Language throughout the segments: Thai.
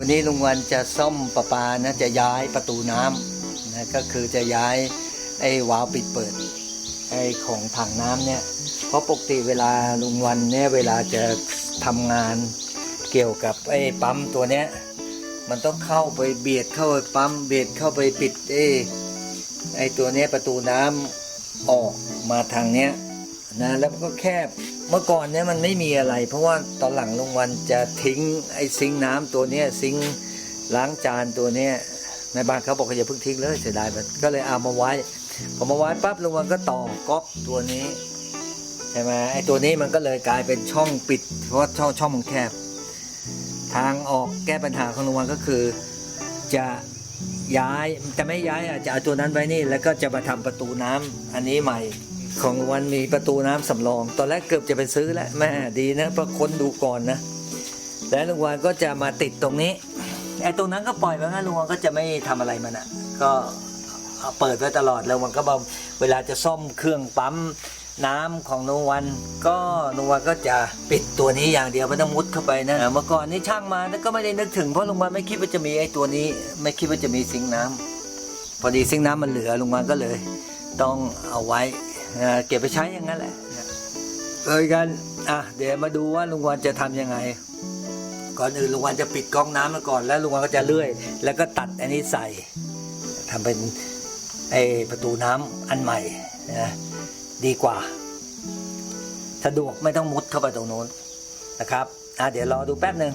วันนี้ลุงวันจะซ่อมประปานะจะย้ายประตูน้ำนะก็คือจะย้ายไอ้วาล์วปิดเปิดไอ้ของถังน้ำเนี่ยเพราะปกติเวลาลุงวันเนี่ยเวลาจะทำงานเกี่ยวกับไอ้ปั๊มตัวเนี้ยมันต้องเข้าไปเบียดเข้าไปปั๊มเบียดเข้าไปปิดไอ้ไอ้ตัวเนี้ยประตูน้ำออกมาทางเนี้ย นะแล้วมันก็แคบเมื่อก่อนเนี่ยมันไม่มีอะไร เพราะว่าตอนหลังลงวันจะทิ้งไอ้ซิงน้ำตัวเนี้ยซิงล้างจานตัวเนี้ยในบ้านเขาบอกว่าอย่าเพิ่งทิ้งเลยเสียดายมันก็เลยเอามาไว้พอมาไว้ปั๊บลงวันก็ต่อก๊อกตัวนี้ใช่ไหมไอ้ตัวนี้มันก็เลยกลายเป็นช่องปิด เพราะช่องช่องมันแคบ ทางออกแก้ปัญหาของลงวันก็คือจะย้ายจะไม่ย้ายอะจะเอาตัวนั้นไว้นี่แล้วก็จะมาทำประตูน้ำอันนี้ใหม่ ของวันมีประตูน้ำสำรอง ตอนแรกเกือบจะไปซื้อแล้วแม่ดีนะเพราะคนดูก่อนนะ แล้วลุงวันก็จะมาติดตรงนี้ไอ้ตรงนั้นก็ปล่อยไว้งั้นลุงวันก็จะไม่ทำอะไรมันอะ ก็เปิดไว้ตลอดแล้วมันก็มาเวลาจะซ่อมเครื่องปั๊มน้ำของโนวัน ก็โนวันก็จะปิดตัวนี้อย่างเดียวไม่ต้องมุดเข้าไปนะเมื่อก่อนนี่ช่างมาก็ไม่ได้นึกถึงเพราะลุงวันไม่คิดว่าจะมีไอ้ตัวนี้ ไม่คิดว่าจะมีซิงค์น้ำพอดีซิงค์น้ำมันเหลือลุงวันก็เลย ต้องเอาไว้ เก็บไปใช้อย่างนั้นแหละเอ้ยกันอะเดี๋ยวมาดูว่าลุงวันจะทำยังไง ก่อนอื่นลุงวันจะปิดกอกน้ำมาก่อน แล้วลุงวันก็จะเลื่อย แล้วก็ตัดอันนี้ใส่ทำเป็นไอ้ประตูน้ำอันใหม่นะดีกว่า สะดวกไม่ต้องมุดเข้าไปตรงโน้นนะครับอะเดี๋ยวรอดูแป๊บหนึ่ง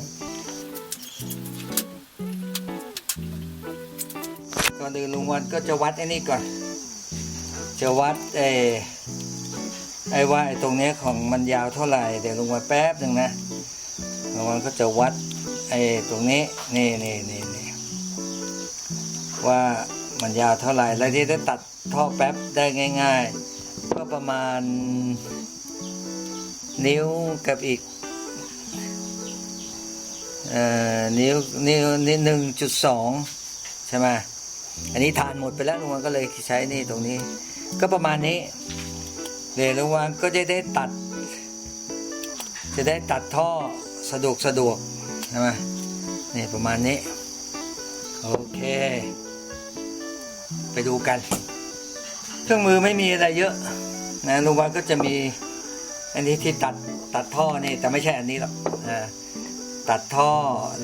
ก่อนอื่นลุงวันก็จะวัดไอ้นี่ก่อน จะวัดไอ้ไอ้ว่าไอ้ตรงนี้ของมันยาวเท่าไหร่เดี๋ยวลงวันแป๊บหนึ่งนะลุงวันก็จะวัดไอ้ตรงนี้นี่นี่นี่นี่ว่ามันยาวเท่าไหร่แล้วที่ได้ตัดท่อแป๊บได้ง่าย ๆ ก็ประมาณนิ้วกับอีกเอ่อนิ้วนิ้วนิ้วหนึ่งจุดสองใช่ไหมอันนี้ทานหมดไปแล้วลุงวันก็เลยใช้นี่ตรงนี้ ก็ประมาณนี้เดี๋ยวลุงวันก็จะได้ตัด จะได้ตัดท่อสะดวกสะดวกใช่ไหมนี่ประมาณนี้ โอเค ไปดูกัน เครื่องมือไม่มีอะไรเยอะนะลุงวันก็จะมีอันนี้ที่ตัดตัดท่อนี่แต่ไม่ใช่อันนี้หรอกอ่าตัดท่อ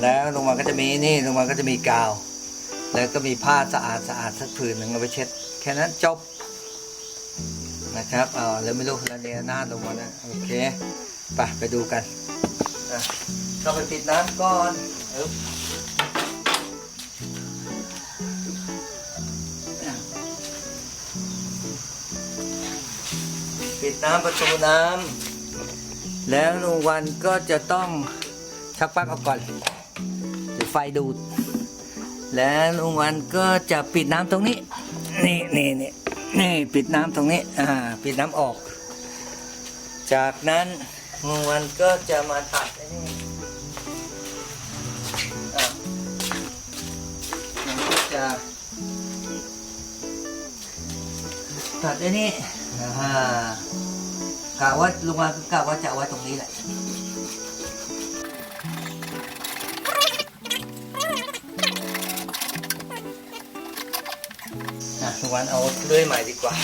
แล้วลงมาก็จะมีนี่ลงมาก็จะมีกาว แล้วก็มีผ้าสะอาดสะอาดสักผืนหนึ่งเอาไปเช็ด แค่นั้นจบ นะครับเอาแล้วไม่รู้ระเนระนาดลงมานะโอเคไปไปดูกันเราไปปิดน้ำก่อนอึ๊บปิดน้ำประตูน้ำแล้วลุงวันก็จะต้องชักปลั๊กออกก่อนหรือไฟดูด แล้วลุงวันก็จะปิดน้ำตรงนี้ นี่นี่นี่ นี่ปิดน้ำตรงนี้ อ่า ปิดน้ำออก จากนั้นลุงวันก็จะมาตัดไอ้นี่มันก็จะตัดไอ้นี่อ่ากะว่าลงวันก็กะว่าจะเอาไว้ตรงนี้แหละ อะทุกวันเอาเลื่อยใหม่ดีกว่า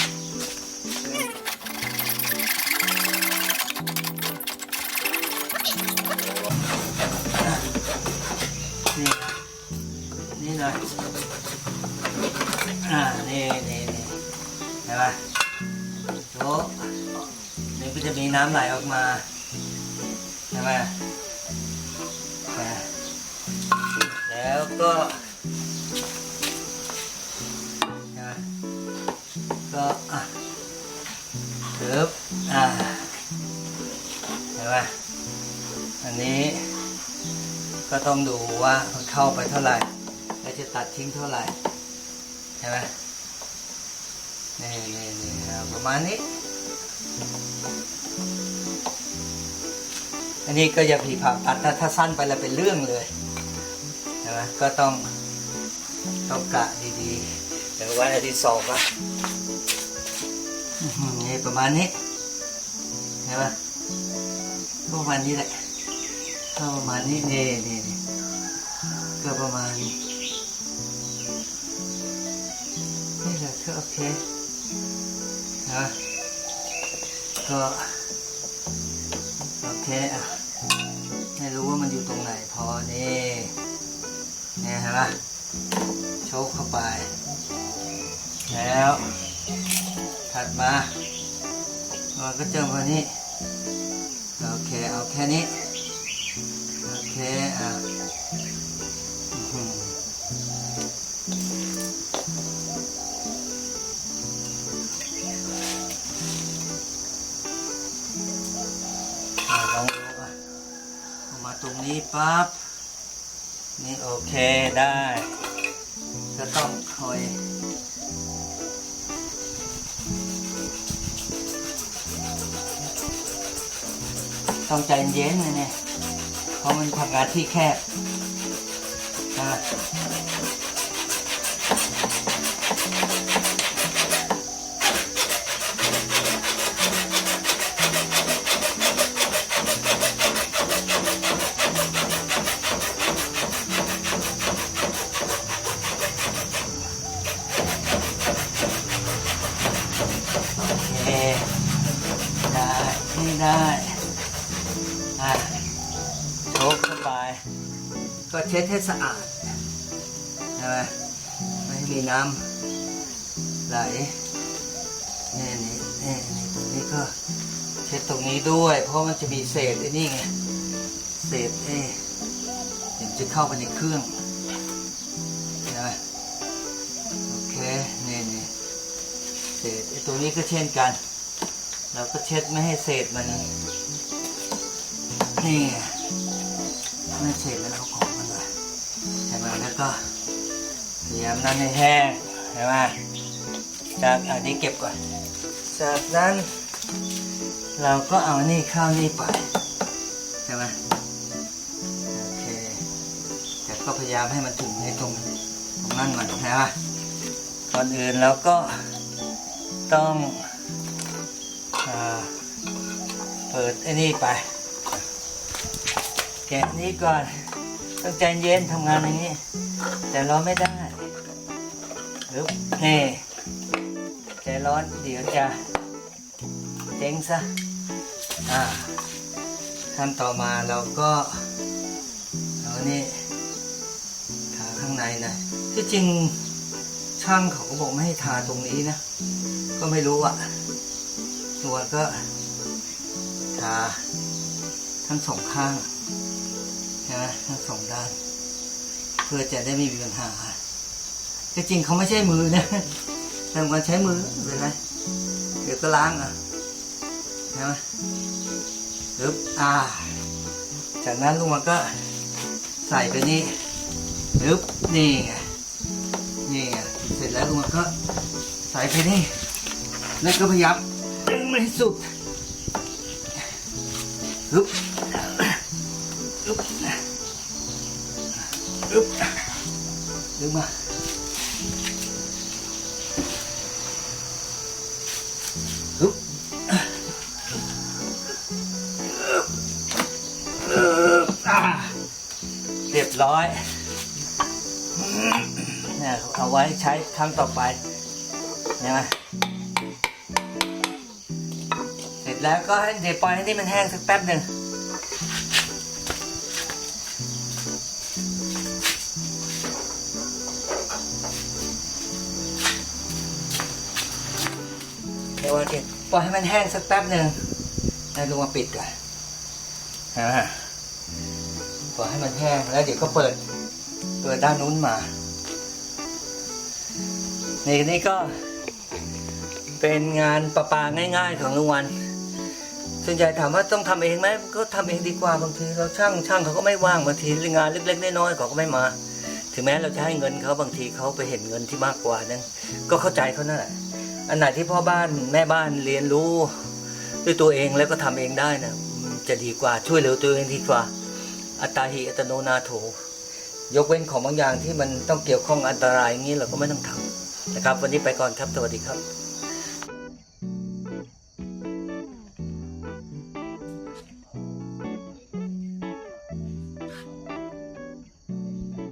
นี่นี่หน่อยอ่า นี่นี่นี่เห็นไหมโถนี่ก็จะมีน้ำไหลออกมาใช่ไหมแล้วก็ ปึ๊บอ่าเห็นไหมอันนี้ก็ต้องดูว่ามันเข้าไปเท่าไหร่ แล้วจะตัดทิ้งเท่าไหร่ใช่ไหมนี่นี่นี่ประมาณนี้ อันนี้ก็อย่าผีผ่าตัดถ้าถ้าสั้นไปแล้วเป็นเรื่องเลยใช่ไหมก็ต้องต้องกะดีๆเดี๋ยววันอาทิตย์สองอะ นี่ประมาณนี้ใช่ไหมก็ประมาณนี้แหละก็ประมาณนี้นี่นี่นี่ก็ประมาณนี่แหละก็โอเคนะก็โอเคอะไม่รู้ว่ามันอยู่ตรงไหนพอนี่เนี่ยเห็นปะโชกเข้าไป แล้ว ถัดมาเราก็เจอวันนี้ โอเค เอาแค่นี้ โอเคอะอื้อหืออะลงมาตรงนี้ปั๊บ นี่โอเคได้ ก็ต้องคอย ต้องใจเย็นนะเนี่ย เพราะมันทำงานที่แคบอะโอเคได้ เช็ดให้สะอาดใช่ไหมไม่ให้มีน้ำไหลนี่นี่นี่นี่ตรงนี้ก็เช็ดตรงนี้ด้วย เพราะมันจะมีเศษไอ้นี่ไงเศษเอ้เดี๋ยวจะเข้าไปในเครื่องใช่ไหมโอเคนี่นี่เศษไอ้ตรงนี้ก็เช่นกัน เราก็เช็ดไม่ให้เศษมันนี่ไงไม่เสร็จแล้วเอาของ ก็พยายามนั่นให้แห้งใช่ไหมจากอันนี้เก็บก่อน จากนั้น เราก็เอานี่เข้านี่ไปใช่ไหมโอเคแต่ก็พยายามให้มันถึงในตรงตรงนั้นมันใช่ไหมก่อนอื่นเราก็ต้องอเปิดไอ้นี่ไป แกะนี้ก่อนต้องใจเย็นทำงานอย่างนี้ แต่ร้อนไม่ได้หรือนี่ใจร้อนเดี๋ยวจะเจ๊งซะอ่าขั้นต่อมาเราก็เอานี่ทาข้างในนะที่จริงช่างเขาก็บอกไม่ให้ทาตรงนี้นะ ก็ไม่รู้อะส่วก็ทาทั้งสองข้างใช่ไหมทั้งสองด้าน เพื่อจะได้ไม่มีปัญหาที่จริงเขาไม่ใช่มือนะแต่มันใช้มือเป็นไรเดี๋ยวก็ล้างอะใช่ไหมปึ๊บอ่า จากนั้นลุงมันก็ใส่ไปนี่ปึ๊บนี่ไงนี่ไงเสร็จแล้วลุงมันก็ใส่ไปนี่แล้วก็พยายามดึงมันให้สุดปึ๊บ อึ๊บดึงมาอึ๊บเรียบร้อยเนี่ยเอาไว้ใช้ครั้งต่อไปเห็นไหมเสร็จแล้วก็ให้เดี๋ยวปล่อยให้นี่มันแห้งสักแป๊บหนึ่ง ดี๋ยววันเก็บปล่อยให้มันแห้งสักแป๊บหนึ่งแล้วลงมาปิดก่อนนะปล่อยให้มันแห้งแล้วเดี๋ยวก็เปิดเปิดด้านนู้นมานี่นี่ก็เป็นงานประปาง่าย ๆ ของลุงวันส่วนใหญ่ถามว่าต้องทำเองไหมก็ทำเองดีกว่าบางทีเราช่างช่างเขาก็ไม่ว่างบางทีงานเล็กๆน้อยๆเขาก็ไม่มา ถึงแม้เราจะให้เงินเขาบางทีเขาไปเห็นเงินที่มากกว่านั้นก็เข้าใจเขานั่นแหละ อันไหนที่พ่อบ้านแม่บ้านเรียนรู้ด้วยตัวเองแล้วก็ทำเองได้นะจะดีกว่าช่วยเหลือตัวเองดีกว่า อัตตาหิอัตโนนาโถยกเว้นของบางอย่างที่มันต้องเกี่ยวข้องอันตรายอย่างนี้เราก็ไม่ต้องทำนะครับ วันนี้ไปก่อนครับสวัสดีครับ